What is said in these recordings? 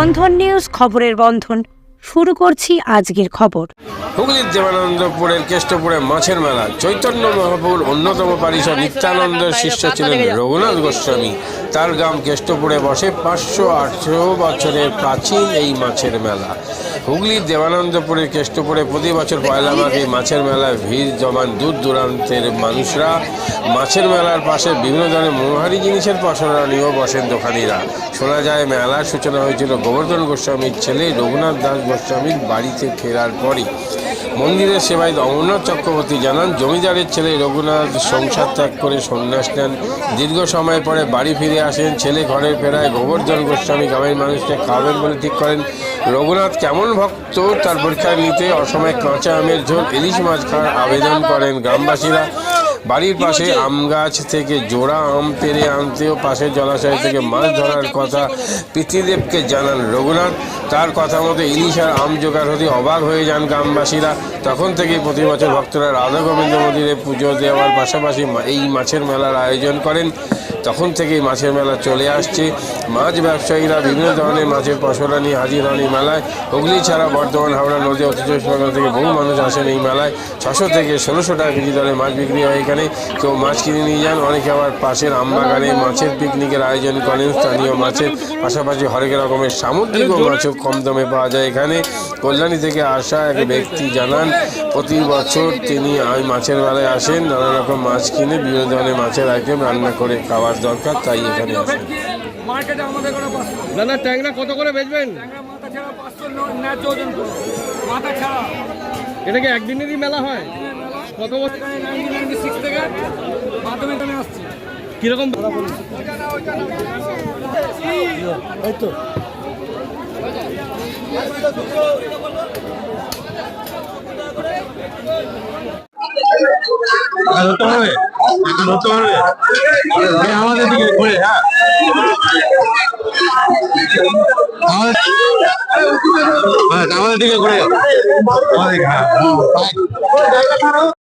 বন্ধন news খবরের বন্ধন। শুরু করছি আজকের খবর। হুগলির দেবানন্দপুরের কেষ্টপুরে মাছের মেলা। চৈতন্য মহাপুর অন্যতম পারিষদ নিত্যানন্দের শিষ্য ছিলেন রঘুনাথ গোস্বামী। তার গ্রাম কেষ্টপুরে বসে পাঁচশো আটশো বছরের প্রাচীন এই মাছের মেলা। হুগলির দেবানন্দপুরের কেষ্টপুরে প্রতি বছর পয়লা মাঘে মাছের মেলায় ভিড় জমান দূর দূরান্তের মানুষরা। মাছের মেলার পাশে বিভিন্ন ধরনের মনোহারি জিনিসের পসরা নিয়েও বসেন দোকানিরা। শোনা যায়, মেলার সূচনা হয়েছিল গোবর্ধন গোস্বামীর ছেলে রঘুনাথ দাস গোস্বামীর বাড়িতে ফেরার পরই। মন্দিরের সেবায় অমরনাথ চক্রবর্তী জানান, জমিদারের ছেলে রঘুনাথ সংসার ত্যাগ করে সন্ন্যাস নেন। দীর্ঘ সময় পরে বাড়ি ফিরে আসেন। ছেলে ঘরে ফেরায় গোবর্ধন গোস্বামী গ্রামের মানুষকে খাওয়াবেন বলে ঠিক করেন। রঘুনাথ কেমন ভক্ত? তার পরীক্ষা নিতে অসময়ে কাঁচা আমের ঝোল, ইলিশ মাছ খাওয়ার আবেদন করেন গ্রামবাসীরা। বাড়ির পাশে আম গাছ থেকে জোড়া আম পেরে আনতেও পাশের জলাশয় থেকে মাছ ধরার কথা পিতৃদেবকে জানান রঘুনাথ। তার কথা মতো ইলিশ আর আম জোগাড় হতে অবাক হয়ে যান গ্রামবাসীরা। তখন থেকে প্রতি বছর ভক্তরা রাধা গোবিন্দ মন্দিরে পুজো দেওয়ার পাশাপাশি এই মাছের মেলার আয়োজন করেন। তখন থেকেই মাছের মেলা চলে আসছে। মাছ ব্যবসায়ীরা বিভিন্ন ধরনের মাছের পসরা নিয়ে হাজির হন এই মেলায়। হুগলি ছাড়া বর্ধমান, হাওড়া নদী চব্বিশ থেকে বহু মানুষ আসেন এই মেলায়। ছশো থেকে ষোলোশো টাকা কেজি দরে মাছ বিক্রি হয় এখানে। কেউ মাছ কিনে নিয়ে যান, অনেকে আবার পাশের আমবাগানে মাছের পিকনিকের আয়োজন করেন। স্থানীয় মাছের পাশাপাশি হরেক রকমের সামুদ্রিক ও মাছও কম দামে পাওয়া যায় এখানে। কল্যাণী থেকে আসা এক ব্যক্তি জানান, প্রতি বছর তিনি মাছের মেলায় আসেন। নানা রকম মাছ কিনে বিভিন্ন ধরনের মাছের আইটেম রান্না করে খাওয়ার দরকার তাই এখানে আসেন মার্কেটে আমাদের কোনো পাঁচশো দাদা ট্যাংরা কত করে বেচবেন? মাথা ছাড়া পাঁচশো ন্যায্য ওজন মাথা ছাড়া। এটা কি একদিনেরই মেলা হয়? কত বছর? সিক্স থেকে মাধ্যমিক আমি আসছি। কীরকম? ধরতে হবে? একটু ধরতে পারবে আমাদের দিকে ঘুরে হ্যাঁ। আমাদের হ্যাঁ, দিকে ঘুরে।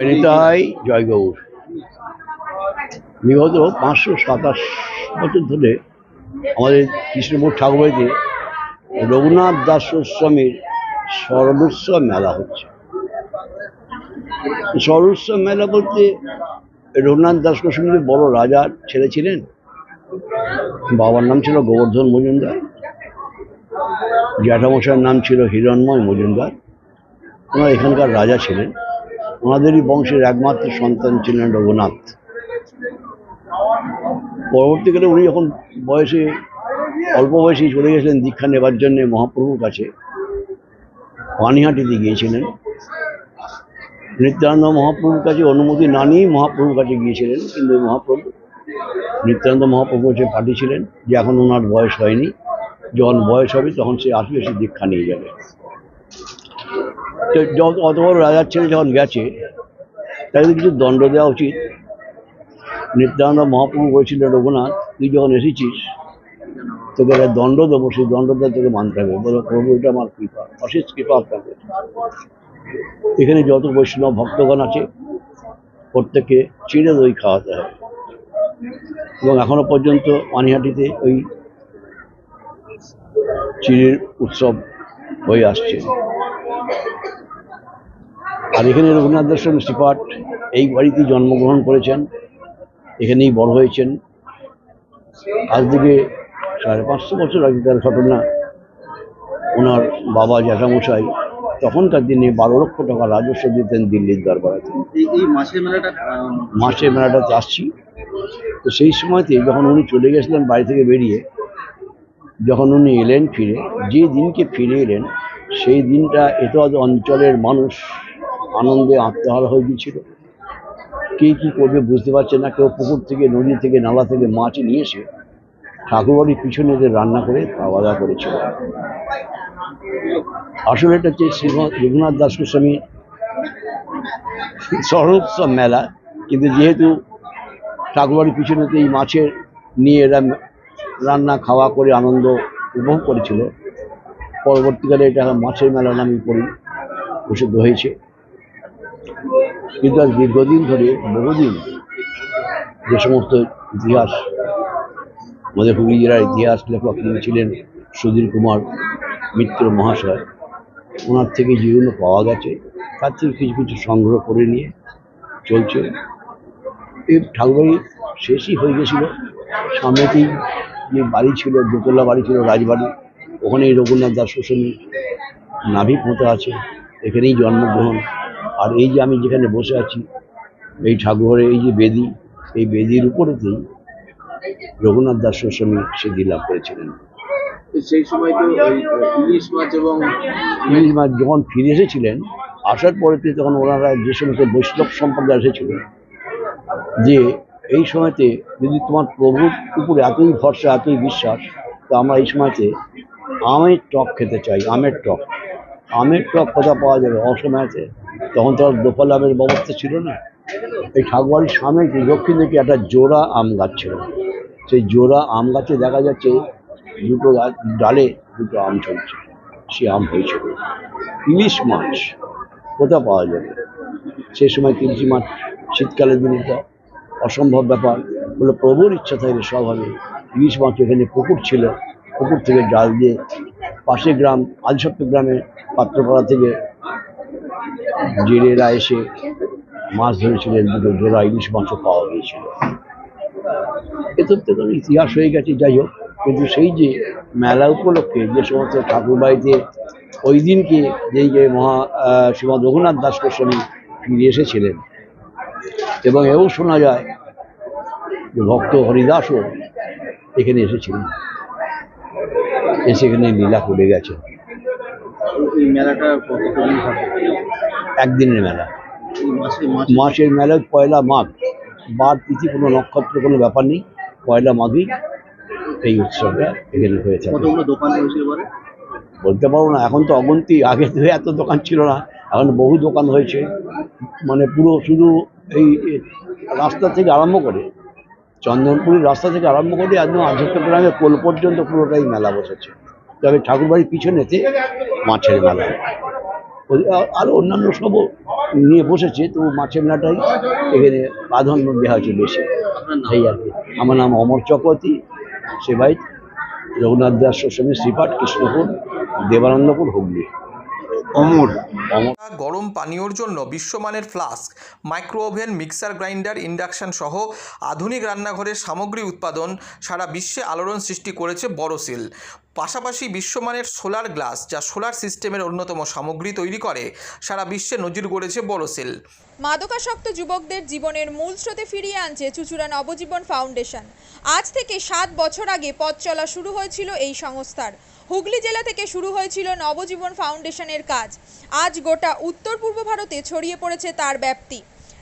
নিতাই জয়গৌর। বিগত পাঁচশো সাতাশ বছর ধরে আমাদের কৃষ্ণপুর ঠাকুরবাড়িতে রঘুনাথ দাস গোস্বামীর স্মরণোৎসব মেলা হচ্ছে। স্মরণোৎসব মেলা বলতে রঘুনাথ দাস গোস্বামীর বড় রাজার ছেলে ছিলেন। বাবার নাম ছিল গোবর্ধন মজুমদার। জ্যাঠামশার নাম ছিল হিরণময় মজুমদার। ওনার এখানকার রাজা ছিলেন। ওনাদেরই বংশের একমাত্র সন্তান ছিলেন রঘুনাথ। পরবর্তীকালে উনি যখন বয়সে, অল্প বয়সেই চলে গেছিলেন দীক্ষা নেবার জন্য মহাপ্রভুর কাছে, পানিহাটিতে গিয়েছিলেন। নিত্যানন্দ মহাপ্রভুর কাছে অনুমতি না নিয়েই মহাপ্রভুর কাছে গিয়েছিলেন, কিন্তু মহাপ্রভু, নিত্যানন্দ মহাপ্রভু কাছে পাঠিয়েছিলেন যে এখন ওনার বয়স হয়নি, যখন বয়স হবে তখন সে আসবে, সে দীক্ষা নিয়ে যাবে। অত বড় রাজার ছেলে, যখন গেছে, তাকে কিছু দণ্ড দেওয়া উচিত। নিত্যানন্দ মহাপ্রভু বলেছিল রঘুনাথ, তুই যখন এসেছিস, তোকে একটা দণ্ড দেবো, সেই দণ্ডটা তোকে মানতে হবে। বলো, প্রভু, এটা আমার কৃপা, অশেষ কৃপা আপনাকে এখানে যত বৈষ্ণব ভক্তগণ আছে, প্রত্যেককে চিড়ে দই খাওয়াতে হবে এবং এখনও পর্যন্ত পানিহাটিতে ওই চিড়ের উৎসব হয়ে আসছে। আর এখানে রঘুনাথ দর্শন শ্রীপাঠ এই বাড়িতেই জন্মগ্রহণ করেছেন। এখানেই বড় হয়েছেন। আজ থেকে সাড়ে পাঁচশো বছর আগেকার ঘটনা ওনার বাবা জ্যাঠামশাই তখনকার দিনে বারো লক্ষ টাকা রাজস্ব দিতেন দিল্লির দরবারাতে এই এই মেলাটা মাসের মেলাটাতে আসছি। তো সেই সময়তে যখন উনি চলে গেছিলেন বাড়ি থেকে বেরিয়ে যখন উনি এলেন ফিরে যে দিনকে ফিরে এলেন সেই দিনটা এত অঞ্চলের মানুষ আনন্দে আত্মহারা হয়ে গিয়েছিল। কে কী করবে বুঝতে পারছে না। কেউ পুকুর থেকে, নদী থেকে, নালা থেকে মাছ নিয়ে এসে ঠাকুরবাড়ির পিছনে এদের রান্না করে খাওয়া দাওয়া করেছিল। আসলে এটা হচ্ছে রঘুনাথ দাস গোস্বামী সহোৎসব মেলা। কিন্তু যেহেতু ঠাকুরবাড়ির পিছনেতে এই মাছের নিয়ে এরা রান্না, খাওয়া করে আনন্দ উপভোগ করেছিল। পরবর্তীকালে এটা মাছের মেলা নামে পরি প্রসিদ্ধ হয়েছে। কিন্তু আজ দীর্ঘদিন ধরে, বহুদিন যে সমস্ত ইতিহাস, আমাদের হুগলি জেলার ইতিহাস লেখক তিনি ছিলেন সুধীর কুমার মিত্র মহাশয়, ওনার থেকে যেগুলো পাওয়া গেছে। তার থেকে কিছু কিছু সংগ্রহ করে নিয়ে চলছে। এই ঠাকুরবাড়ি শেষই হয়ে গেছিল। সামনেতেই যে বাড়ি ছিল, দোতলা বাড়ি ছিল, রাজবাড়ি, ওখানেই রঘুনাথ দাস শোষণী নাভিক মতো আছে। এখানেই জন্মগ্রহণ। আর এই যে আমি যেখানে বসে আছি এই ঠাকুরের এই যে বেদি এই বেদির উপরেতেই রঘুনাথ দাস গোস্বামী সিদ্ধি লাভ করেছিলেন। সেই সময় তো ইলিশ মাছ এবং ইলিশ মাছ যখন ফিরে এসেছিলেন আসার পরেতে তখন ওনারা যে সমস্ত বৈষ্ণব সম্প্রদায় এসেছিল যে এই সময়তে যদি তোমার প্রভুর উপরে এতই ভরসা এতই বিশ্বাস তো আমরা এই সময়তে আমের টক খেতে চাই আমের টক। আমের টক কোথা পাওয়া যাবে? অসময়েতে তখন তো আর দোপাল আমের ব্যবস্থা ছিল না। এই ঠাকুরবাড়ির সামনে দক্ষিণ দিকে একটা জোড়া আম গাছ ছিল। সেই জোড়া আম গাছে দেখা যাচ্ছে দুটো ডালে দুটো আম চলছে। সে আম হয়েছিল ইলিশ মাছ কোথা পাওয়া যাবে? সে সময় ইলিশ মাছ শীতকালের দিনে তো অসম্ভব ব্যাপার। বলে প্রভুর ইচ্ছা থাকে সব হবে। ইলিশ মাছ এখানে পুকুর ছিল। পুকুর থেকে জাল দিয়ে পাশে গ্রাম আলসপ্ত গ্রামে পাত্রপাড়া থেকে জেলেরা এসে মাছ ধরেছিলেন, দুটো জোড়া ইলিশ মাছও পাওয়া গিয়েছিল। এ তো ইতিহাস হয়ে গেছে, যাই হোক। কিন্তু সেই যে মেলা উপলক্ষে যে সমস্ত ঠাকুর বাড়িতে ওই দিনকে যেই যে মহা শ্রীমৎ রঘুনাথ দাস গোস্বামী ফিরে এসেছিলেন, এবং এও শোনা যায় যে ভক্ত হরিদাসও এখানে এসেছিলেন। এসে এখানে লীলা করে গেছে মেলাটা একদিনের মেলা। মাসের মেলা পয়লা মাঘ। বার তিথি কোনো নক্ষত্র কোনো ব্যাপার নেই। পয়লা মাঘই এই উৎসবটা এখানে হয়ে এবারে? বলতে পারব না এখন তো অগন্তি আগে তো এত দোকান ছিল না। এখন বহু দোকান হয়েছে। মানে পুরো শুধু এই রাস্তা থেকে আরম্ভ করে চন্দনপুরের রাস্তা থেকে আরম্ভ করে একদম আধ্যাত্মগ্রামে কোল পর্যন্ত পুরোটাই মেলা বসেছে। তবে ঠাকুরবাড়ির পিছনেতে মাছের মেলা। আরও অন্যান্য সবও নিয়ে বসেছে তো মাছের মেলাটাই এখানে প্রাধান্য দেওয়া হয়েছে বেশি। এই আর কি। আমার নাম অমর চক্রবর্তী সেবাই রঘুনাথ দাস গোস্বামী শ্রীপাঠ কৃষ্ণপুর দেবানন্দপুর হুগলি। অমর। অমর। গরম পানীয়র জন্য বিশ্বমানের flask micro oven mixer grinder induction সহ আধুনিক রান্নাঘরের সামগ্রী উৎপাদন সারা বিশ্বে আলোড়ন সৃষ্টি করেছে বড়সিল পাশাপাশি বিশ্বমানের সোলার গ্লাস, যা সোলার সিস্টেমের অন্যতম সামগ্রী তৈরি করে, সারা বিশ্বে নজির গড়েছে বড়সিল মাদকাসক্ত যুবকদের জীবনের মূল স্রোতে ফিরিয়ে আনছে চুচুড়া নবজীবন ফাউন্ডেশন। আজ থেকে সাত বছর আগে পথ চলা শুরু হয়েছিল এই সংস্থার। হুগলি জেলা থেকে শুরু হয়েছিল নবজীবন ফাউন্ডেশনের কাজ। আজ গোটা উত্তর পূর্ব ভারতে ছড়িয়ে পড়েছে তার ব্যাপ্তি।